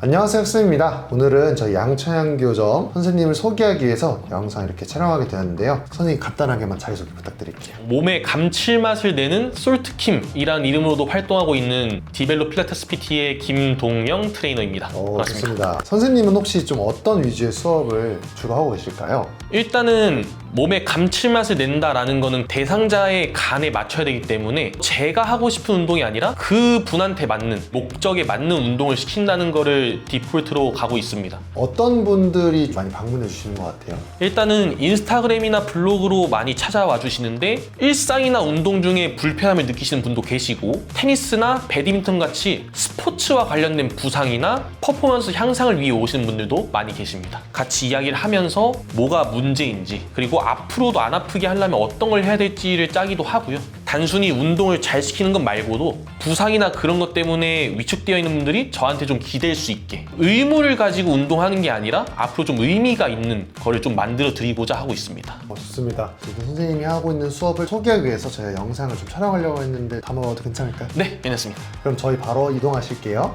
안녕하세요 쌤입니다 오늘은 저희 양천향교점 선생님을 소개하기 위해서 영상 이렇게 촬영하게 되었는데요 선생님 간단하게만 자기소개 부탁드릴게요 몸에 감칠맛을 내는 솔트킴이라는 이름으로도 활동하고 있는 디벨로 필라테스 PT의 김동영 트레이너입니다. 오, 반갑습니다. 좋습니다 선생님은 혹시 좀 어떤 위주의 수업을 주로 하고 계실까요? 일단은 몸에 감칠맛을 낸다라는 거는 대상자의 간에 맞춰야 되기 때문에 제가 하고 싶은 운동이 아니라 그 분한테 맞는 목적에 맞는 운동을 시킨다는 거를 디폴트로 가고 있습니다. 어떤 분들이 많이 방문해 주시는 것 같아요? 일단은 인스타그램이나 블로그로 많이 찾아와 주시는데 일상이나 운동 중에 불편함을 느끼시는 분도 계시고 테니스나 배드민턴 같이 스포츠와 관련된 부상이나 퍼포먼스 향상을 위해 오시는 분들도 많이 계십니다. 같이 이야기를 하면서 뭐가 문제인지 그리고 앞으로도 안 아프게 하려면 어떤 걸 해야 될지를 짜기도 하고요. 단순히 운동을 잘 시키는 것 말고도 부상이나 그런 것 때문에 위축되어 있는 분들이 저한테 좀 기댈 수 있게 의무를 가지고 운동하는 게 아니라 앞으로 좀 의미가 있는 거를 좀 만들어 드리고자 하고 있습니다. 어, 좋습니다 지금 선생님이 하고 있는 수업을 소개하기 위해서 저희가 영상을 좀 촬영하려고 했는데 담아봐도 괜찮을까요? 네, 괜찮습니다. 그럼 저희 바로 이동하실게요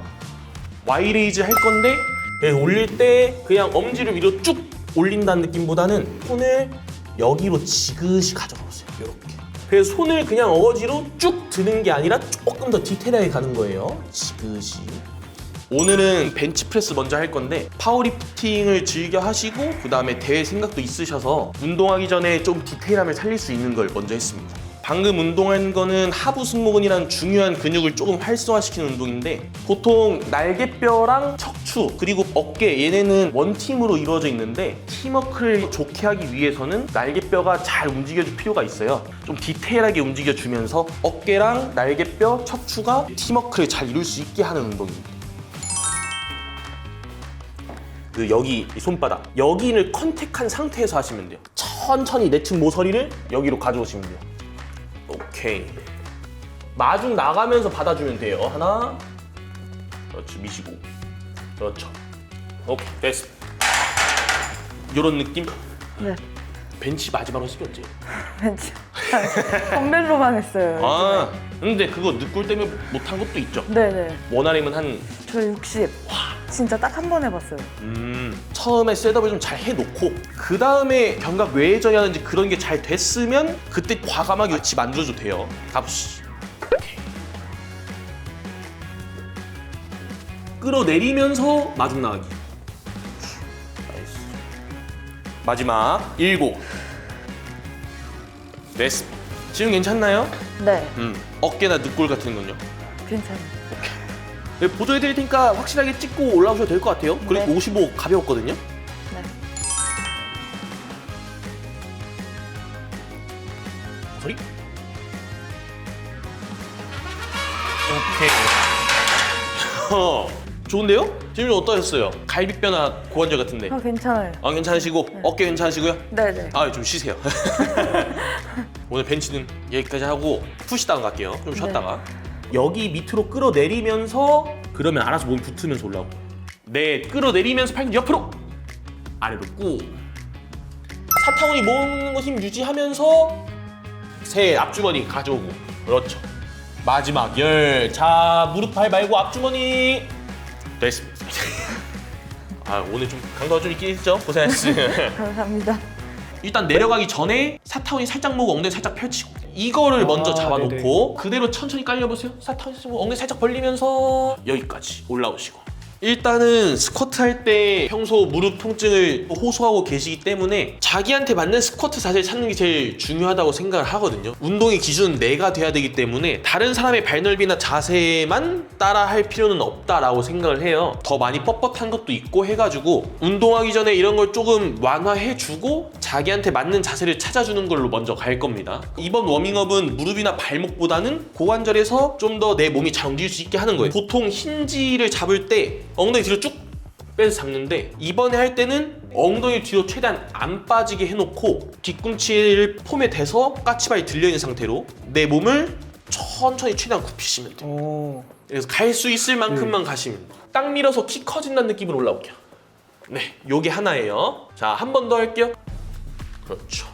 와이레이즈 할 건데 네, 올릴 때 그냥 엄지를 위로 쭉 올린다는 느낌보다는 손을 여기로 지그시 가져가 보세요. 이렇게. 그래서 손을 그냥 어거지로 쭉 드는 게 아니라 조금 더 디테일하게 가는 거예요. 지그시. 오늘은 벤치프레스 먼저 할 건데 파워리프팅을 즐겨 하시고 그 다음에 대회 생각도 있으셔서 운동하기 전에 좀 디테일함을 살릴 수 있는 걸 먼저 했습니다. 방금 운동한 거는 하부 승모근이라는 중요한 근육을 조금 활성화시키는 운동인데 보통 날개뼈랑 척추 그리고 어깨 얘네는 원팀으로 이루어져 있는데 팀워크를 좋게 하기 위해서는 날개뼈가 잘 움직여줄 필요가 있어요. 좀 디테일하게 움직여주면서 어깨랑 날개뼈, 척추가 팀워크를 잘 이룰 수 있게 하는 운동입니다. 그 여기 이 손바닥 여기를 컨택한 상태에서 하시면 돼요. 천천히 내측 모서리를 여기로 가져오시면 돼요. 오케이. 마중 나가면서 받아주면 돼요. 하나. 그렇지 미시고. 그렇죠. 오케이 됐어. 이런 느낌. 네. 벤치 마지막으로 했을 게 언제? 벤치. 덤벨로만 했어요. 아 근데 그거 늑골 때문에 못한 것도 있죠. 네네. 원활이면 한저 60. 진짜 딱 한 번 해봤어요. 음, 처음에 셋업을 좀 잘 해놓고 그 다음에 견갑 외회전이 하는지 그런 게 잘 됐으면 그때 과감하게 같이 만들어줘도 돼요. 가보시. 끌어내리면서 마중 나가기. 나이스. 마지막 일곱. 됐어. 지금 괜찮나요? 네. 음, 어깨나 늑골 같은 건요. 괜찮아요. 네, 보조해드릴 테니까 확실하게 찍고 올라오셔도 될 것 같아요. 그리고 네. 55 가벼웠거든요. 네. 소리? 오케이. 어, 좋은데요? 지금 어떠셨어요? 갈비뼈나 고관절 같은데. 아, 괜찮아요. 아 괜찮으시고 어깨 괜찮으시고요? 네네. 아 좀 쉬세요. 오늘 벤치는 여기까지 하고 푸시다운 갈게요. 좀 쉬었다가 여기 밑으로 끌어내리면서 그러면 알아서 몸이 붙으면서 올라오고. 네, 끌어내리면서 팔꿈치 옆으로 아래로 꾹. 사타구니 모으는 거힘 유지하면서 세 앞주머니 가져오고. 그렇죠. 마지막 열. 자 무릎 발 말고 앞주머니. 됐습니다. 아 오늘 좀 강도가 좀 있긴 했죠. 고생하셨어요. 감사합니다. 일단 내려가기 전에 사타구니 살짝 모으고 엉덩이 살짝 펼치고 이거를 먼저 잡아놓고 그대로 천천히 깔려보세요. 살짝 모으고 엉덩이 살짝 벌리면서 여기까지 올라오시고 일단은 스쿼트 할 때 평소 무릎 통증을 호소하고 계시기 때문에 자기한테 맞는 스쿼트 자세를 찾는 게 제일 중요하다고 생각을 하거든요. 운동의 기준은 내가 돼야 되기 때문에 다른 사람의 발넓이나 자세만 따라 할 필요는 없다라고 생각을 해요. 더 많이 뻣뻣한 것도 있고 해가지고 운동하기 전에 이런 걸 조금 완화해주고 자기한테 맞는 자세를 찾아주는 걸로 먼저 갈 겁니다. 이번 워밍업은 무릎이나 발목보다는 고관절에서 좀 더 내 몸이 잘 움직일 수 있게 하는 거예요. 보통 힌지를 잡을 때 엉덩이 뒤로 쭉 빼서 잡는데 이번에 할 때는 엉덩이 뒤로 최대한 안 빠지게 해놓고 뒤꿈치를 폼에 대서 까치발이 들려있는 상태로 내 몸을 천천히 최대한 굽히시면 돼요. 그래서 갈 수 있을 만큼만 가시면 돼요. 딱 밀어서 키 커진다는 느낌으로 올라올게요. 네 요게 하나예요. 자 한 번 더 할게요. 그렇죠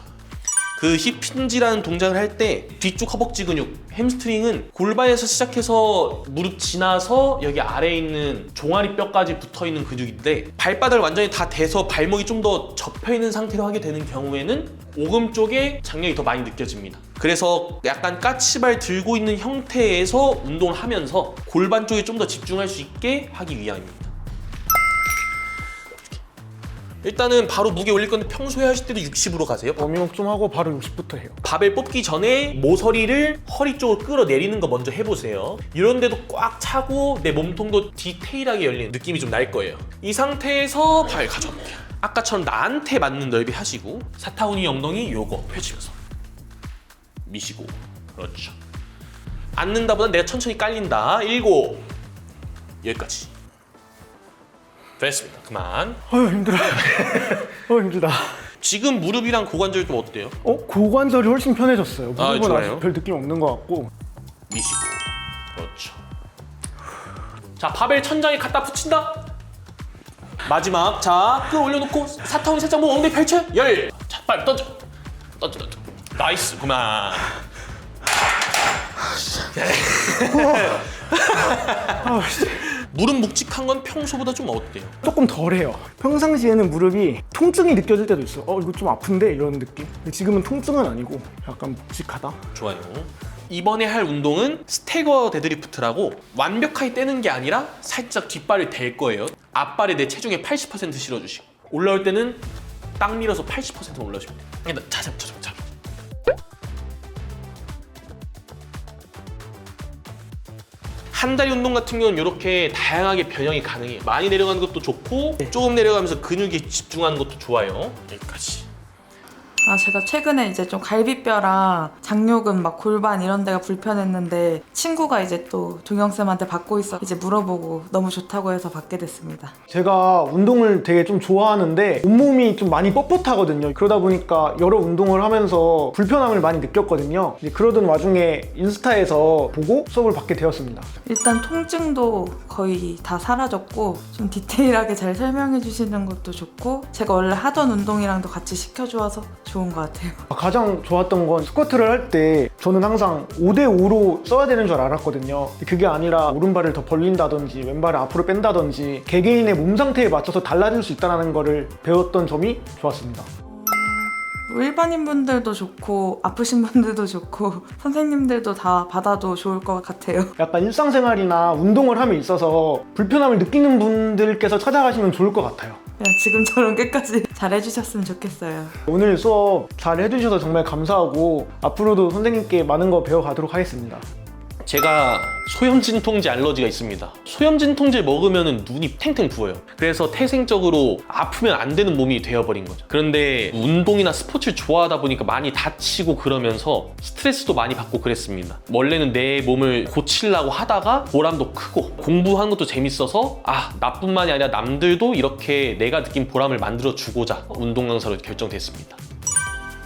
그 힙힌지라는 동작을 할 때 뒤쪽 허벅지 근육, 햄스트링은 골반에서 시작해서 무릎 지나서 여기 아래에 있는 종아리 뼈까지 붙어 있는 근육인데 발바닥을 완전히 다 대서 발목이 좀 더 접혀 있는 상태로 하게 되는 경우에는 오금 쪽에 장력이 더 많이 느껴집니다. 그래서 약간 까치발 들고 있는 형태에서 운동을 하면서 골반 쪽에 좀 더 집중할 수 있게 하기 위함입니다. 일단은 바로 무게 올릴 건데 평소에 하실 때도 60으로 가세요. 워밍업 좀 하고 바로 60부터 해요. 바벨 뽑기 전에 모서리를 허리 쪽으로 끌어내리는 거 먼저 해보세요. 이런 데도 꽉 차고 내 몸통도 디테일하게 열리는 느낌이 좀 날 거예요. 이 상태에서 발 가져볼게요. 아까처럼 나한테 맞는 넓이 하시고 사타구니 엉덩이 요거 펼치면서 미시고 그렇죠. 앉는다보다 내가 천천히 깔린다. 일곱 여기까지. 됐습니다. 그만. 어휴 힘들어. 어 힘들다. 지금 무릎이랑 고관절 좀 어때요? 어 고관절이 훨씬 편해졌어요. 아, 무릎은 좋아요. 아직 별 느낌 없는 것 같고. 미시고 그렇죠 자 바벨 천장에 갖다 붙인다 마지막 자 끌어올려놓고 사타구니 살짝 뭐 엉덩이 펼쳐 열 자 빨리 던져 던져 던져 나이스 그만 무릎 묵직한 건 평소보다 좀 어때요? 조금 덜해요. 평상시에는 무릎이 통증이 느껴질 때도 있어. 어 이거 좀 아픈데 이런 느낌. 근데 지금은 통증은 아니고 약간 묵직하다. 좋아요. 이번에 할 운동은 스태거 데드리프트라고 완벽하게 떼는 게 아니라 살짝 뒷발을 댈 거예요. 앞발에 내 체중의 80% 실어주시고 올라올 때는 딱 밀어서 80% 올라주시면 돼요. 일단 자세 자세 자세. 한 다리 운동 같은 경우는 이렇게 다양하게 변형이 가능해요. 많이 내려가는 것도 좋고 조금 내려가면서 근육에 집중하는 것도 좋아요. 여기까지. 아 제가 최근에 이제 좀 갈비뼈랑 장요근 막 골반 이런 데가 불편했는데 친구가 이제 또 동영쌤한테 받고 있어 이제 물어보고 너무 좋다고 해서 받게 됐습니다. 제가 운동을 되게 좀 좋아하는데 온몸이 좀 많이 뻣뻣하거든요. 그러다 보니까 여러 운동을 하면서 불편함을 많이 느꼈거든요. 이제 그러던 와중에 인스타에서 보고 수업을 받게 되었습니다. 일단 통증도 거의 다 사라졌고 좀 디테일하게 잘 설명해 주시는 것도 좋고 제가 원래 하던 운동이랑도 같이 시켜주어서 좋은 것 같아요. 가장 좋았던 건 스쿼트를 할 때 저는 항상 5대5로 써야 되는 줄 알았거든요. 근데 그게 아니라 오른발을 더 벌린다든지 왼발을 앞으로 뺀다든지 개개인의 몸 상태에 맞춰서 달라질 수 있다는 거를 배웠던 점이 좋았습니다. 뭐 일반인 분들도 좋고 아프신 분들도 좋고 선생님들도 다 받아도 좋을 것 같아요. 약간 일상생활이나 운동을 함에 있어서 불편함을 느끼는 분들께서 찾아가시면 좋을 것 같아요. 그냥 지금처럼 끝까지 잘 해주셨으면 좋겠어요. 오늘 수업 잘 해주셔서 정말 감사하고 앞으로도 선생님께 많은 거 배워가도록 하겠습니다. 제가 소염진통제 알러지가 있습니다. 소염진통제 먹으면 눈이 탱탱 부어요. 그래서 태생적으로 아프면 안 되는 몸이 되어버린 거죠. 그런데 운동이나 스포츠를 좋아하다 보니까 많이 다치고 그러면서 스트레스도 많이 받고 그랬습니다. 원래는 내 몸을 고치려고 하다가 보람도 크고 공부하는 것도 재밌어서 아 나뿐만이 아니라 남들도 이렇게 내가 느낀 보람을 만들어 주고자 운동 강사로 결정됐습니다.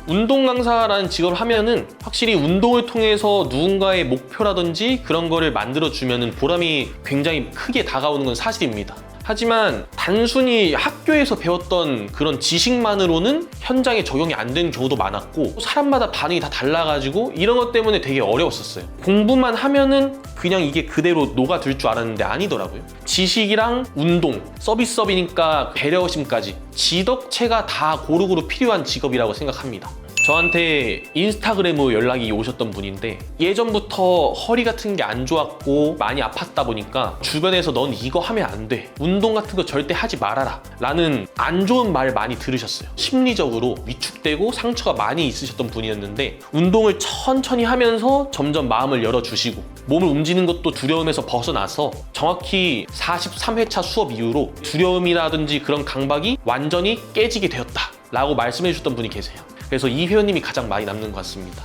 운동 강사라는 직업을 하면은 확실히 운동을 통해서 누군가의 목표라든지 그런 거를 만들어 주면은 보람이 굉장히 크게 다가오는 건 사실입니다. 하지만 단순히 학교에서 배웠던 그런 지식만으로는 현장에 적용이 안 되는 경우도 많았고 사람마다 반응이 다 달라가지고 이런 것 때문에 되게 어려웠었어요. 공부만 하면은 그냥 이게 그대로 녹아들 줄 알았는데 아니더라고요. 지식이랑 운동, 서비스업이니까 배려심까지 지덕체가 다 고루고루 필요한 직업이라고 생각합니다. 저한테 인스타그램으로 연락이 오셨던 분인데 예전부터 허리 같은 게 안 좋았고 많이 아팠다 보니까 주변에서 넌 이거 하면 안 돼. 운동 같은 거 절대 하지 말아라. 라는 안 좋은 말 많이 들으셨어요. 심리적으로 위축되고 상처가 많이 있으셨던 분이었는데 운동을 천천히 하면서 점점 마음을 열어주시고 몸을 움직이는 것도 두려움에서 벗어나서 정확히 43회차 수업 이후로 두려움이라든지 그런 강박이 완전히 깨지게 되었다. 라고 말씀해 주셨던 분이 계세요. 그래서 이 회원님이 가장 많이 남는 것 같습니다.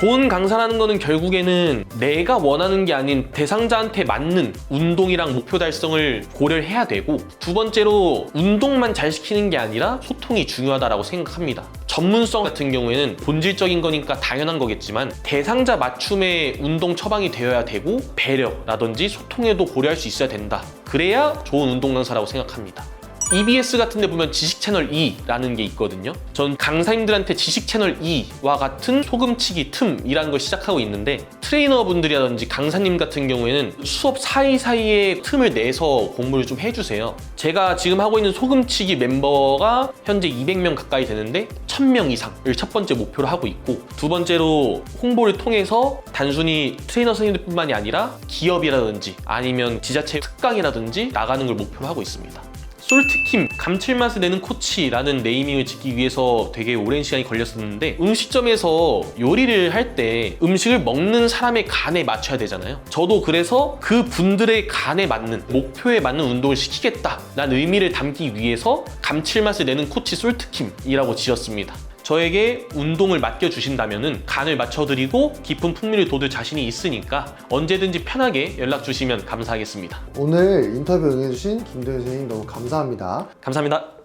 좋은 강사라는 거는 결국에는 내가 원하는 게 아닌 대상자한테 맞는 운동이랑 목표 달성을 고려를 해야 되고 두 번째로 운동만 잘 시키는 게 아니라 소통이 중요하다고 생각합니다. 전문성 같은 경우에는 본질적인 거니까 당연한 거겠지만 대상자 맞춤의 운동 처방이 되어야 되고 배려라든지 소통에도 고려할 수 있어야 된다. 그래야 좋은 운동 강사라고 생각합니다. EBS 같은 데 보면 지식 채널 2라는 게 있거든요. 전 강사님들한테 지식 채널 2와 같은 소금치기 틈이라는 걸 시작하고 있는데 트레이너분들이라든지 강사님 같은 경우에는 수업 사이사이에 틈을 내서 공부를 좀 해주세요. 제가 지금 하고 있는 소금치기 멤버가 현재 200명 가까이 되는데 1000명 이상을 첫 번째 목표로 하고 있고 두 번째로 홍보를 통해서 단순히 트레이너 선생님들뿐만이 아니라 기업이라든지 아니면 지자체 특강이라든지 나가는 걸 목표로 하고 있습니다. 솔트킴 감칠맛을 내는 코치라는 네이밍을 짓기 위해서 되게 오랜 시간이 걸렸었는데 음식점에서 요리를 할 때 음식을 먹는 사람의 간에 맞춰야 되잖아요. 저도 그래서 그 분들의 간에 맞는 목표에 맞는 운동을 시키겠다 라는 의미를 담기 위해서 감칠맛을 내는 코치 솔트킴이라고 지었습니다. 저에게 운동을 맡겨주신다면 간을 맞춰드리고 깊은 풍미를 돋을 자신이 있으니까 언제든지 편하게 연락 주시면 감사하겠습니다. 오늘 인터뷰 응해주신 김도현 선생님 너무 감사합니다. 감사합니다.